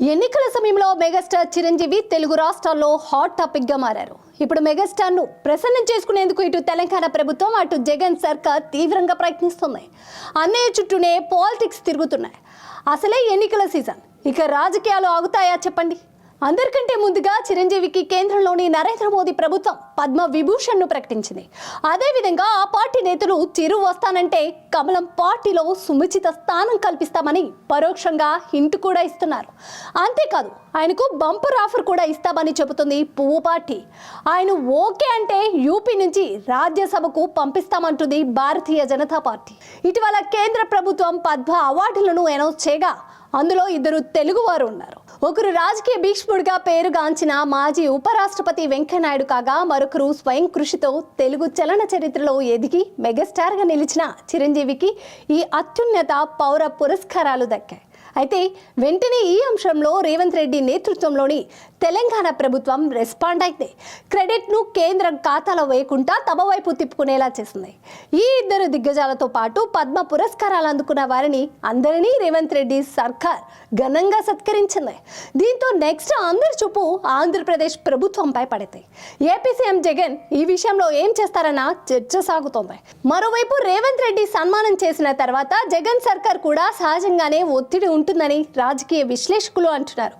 ఎన్నికల సమయంలో మెగాస్టార్ చిరంజీవి తెలుగు రాష్ట్రాల్లో హాట్ టాపిక్గా మారారు. ఇప్పుడు మెగాస్టార్ను ప్రసన్నం చేసుకునేందుకు ఇటు తెలంగాణ ప్రభుత్వం అటు జగన్ సర్కార్ తీవ్రంగా ప్రయత్నిస్తుంది. అన్నయ్య చుట్టూనే పాలిటిక్స్ తిరుగుతున్నాయి. అసలే ఎన్నికల సీజన్. ఇక రాజకీయాలు ఆగుతాయా చెప్పండి. అందరికంటే ముందుగా చిరంజీవికి కేంద్రంలోని నరేంద్ర మోదీ ప్రభుత్వం పద్మ విభూషణ్ను ప్రకటించింది అదేవిధంగా ఆ పార్టీ నేతలు చిరు వస్తానంటే కమలం పార్టీలో సుముచిత స్థానం కల్పిస్తామని పరోక్షంగా హింట్ కూడా ఇస్తున్నారు. అంతేకాదు ఆయనకు బంపర్ ఆఫర్ కూడా ఇస్తామని చెబుతుంది పువ్వు పార్టీ. ఆయన ఓకే అంటే యూపీ నుంచి రాజ్యసభకు పంపిస్తామంటుంది భారతీయ జనతా పార్టీ. ఇటీవల కేంద్ర ప్రభుత్వం పద్మ అవార్డులను అనౌన్స్ చేయగా అందులో ఇద్దరు తెలుగువారు ఉన్నారు. ఒకరు రాజకీయ భీష్ముడిగా పేరుగాంచిన మాజీ ఉపరాష్ట్రపతి వెంకయ్యనాయుడు కాగా మరొకరు స్వయం కృషితో తెలుగు చలన చరిత్రలో ఎదిగి మెగాస్టార్గా నిలిచిన చిరంజీవికి ఈ అత్యున్నత పౌర పురస్కారాలు దక్కాయి. అయితే వెంటనే ఈ అంశంలో రేవంత్ రెడ్డి నేతృత్వంలోని తెలంగాణ ప్రభుత్వం రెస్పాండ్ అయితే క్రెడిట్ను కేంద్రం ఖాతాలో వేయకుండా తమ వైపు తిప్పుకునేలా చేసింది. ఈ ఇద్దరు దిగ్గజాలతో పాటు పద్మ పురస్కారాలు అందుకున్న వారిని అందరినీ రేవంత్ రెడ్డి సర్కార్ ఘనంగా సత్కరించింది. దీంతో నెక్స్ట్ అందరి చూపు ఆంధ్రప్రదేశ్ ప్రభుత్వంపై పడితే ఏపీ సీఎం జగన్ ఈ విషయంలో ఏం చేస్తారన్న చర్చ సాగుతోంది. మరోవైపు రేవంత్ రెడ్డి సన్మానం చేసిన తర్వాత జగన్ సర్కార్ కూడా సహజంగానే ఒత్తిడి ఉంటుందని రాజకీయ విశ్లేషకులు అంటున్నారు.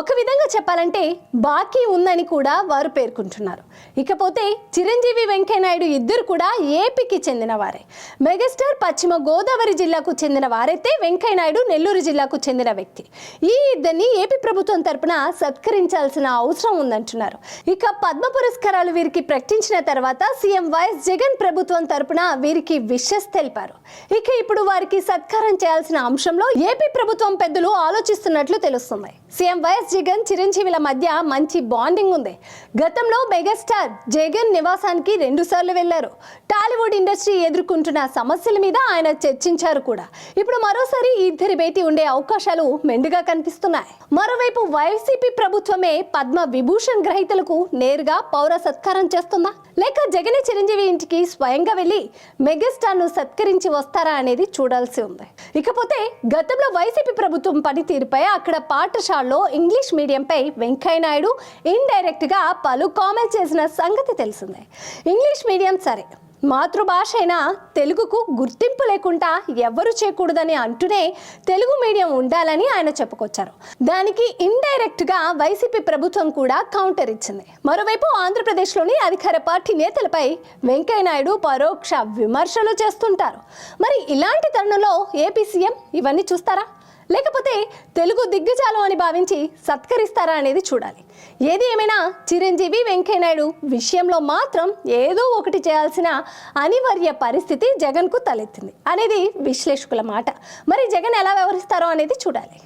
ఒక విధంగా చెప్పాలంటే బాకీ ఉందని కూడా వారు పేర్కొంటున్నారు. ఇకపోతే చిరంజీవి వెంకయ్యనాయుడు ఇద్దరు కూడా ఏపీకి చెందిన వారే. మెగాస్టార్ పశ్చిమ గోదావరి జిల్లాకు చెందిన వారైతే వెంకయ్యనాయుడు నెల్లూరు జిల్లాకు చెందిన వ్యక్తి. ఈ ఇద్దరిని ఏపీ ప్రభుత్వం తరపున సత్కరించాల్సిన అవసరం ఉందంటున్నారు. ఇక పద్మ పురస్కారాలు వీరికి ప్రకటించిన తర్వాత సీఎం వైఎస్ జగన్ ప్రభుత్వం తరపున వీరికి విషెస్ తెలిపారు. ఇక ఇప్పుడు వారికి సత్కారం చేయాల్సిన అంశంలో ఏపీ ప్రభుత్వం పెద్దలు ఆలోచిస్తున్నట్లు తెలుస్తుంది. సీఎం వైఎస్ జగన్ చిరంజీవిల మధ్య మంచి బాండింగ్ ఉంది. గతంలో మెగాస్టార్ జగన్ నివాసానికి రెండు సార్లు వెళ్ళారు టాలీవుడ్ ఇండస్ట్రీ ఎదుర్కొంటున్న సమస్యల మీద ఆయన చర్చించారు కూడా. ఇప్పుడు మరోసారి ఇద్దరి భేటీ ఉండే అవకాశాలు మెండుగా కనిపిస్తున్నాయి. మరోవైపు వైసీపీ ప్రభుత్వమే పద్మ విభూషణ్ గ్రహీతలకు నేరుగా పౌర సత్కారం చేస్తుందా? లేక జగన్ చిరంజీవి ఇంటికి స్వయంగా వెళ్ళి మెగాస్టార్ను సత్కరించి వస్తారా అనేది చూడాల్సి ఉంది. ఇకపోతే గతంలో వైసీపీ ప్రభుత్వం పనితీరుపై అక్కడ పాఠశాలలో ఇంగ్లీష్ మీడియంపై వెంకయ్య నాయుడు పలు కామెంట్ చేసిన సంగతి తెలిసిందే. ఇంగ్లీష్ మీడియం సరే మాతృభాష అయిన తెలుగుకు గుర్తింపు లేకుండా ఎవ్వరు చేయకూడదని అంటూనే తెలుగు మీడియం ఉండాలని ఆయన చెప్పుకొచ్చారు. దానికి ఇండైరెక్ట్గా వైసీపీ ప్రభుత్వం కూడా కౌంటర్ ఇచ్చింది. మరోవైపు ఆంధ్రప్రదేశ్లోని అధికార పార్టీ నేతలపై వెంకయ్యనాయుడు పరోక్ష విమర్శలు చేస్తుంటారు. మరి ఇలాంటి తరుణంలో ఏపీ సీఎం ఇవన్నీ చూస్తారా? లేకపోతే తెలుగు దిగ్గజాలం అని భావించి సత్కరిస్తారా అనేది చూడాలి. ఏది ఏమైనా చిరంజీవి వెంకయ్యనాయుడు విషయంలో మాత్రం ఏదో ఒకటి చేయాల్సిన అనివార్య పరిస్థితి జగన్కు తలెత్తింది అనేది విశ్లేషకుల మాట. మరి జగన్ ఎలా వ్యవహరిస్తారో అనేది చూడాలి.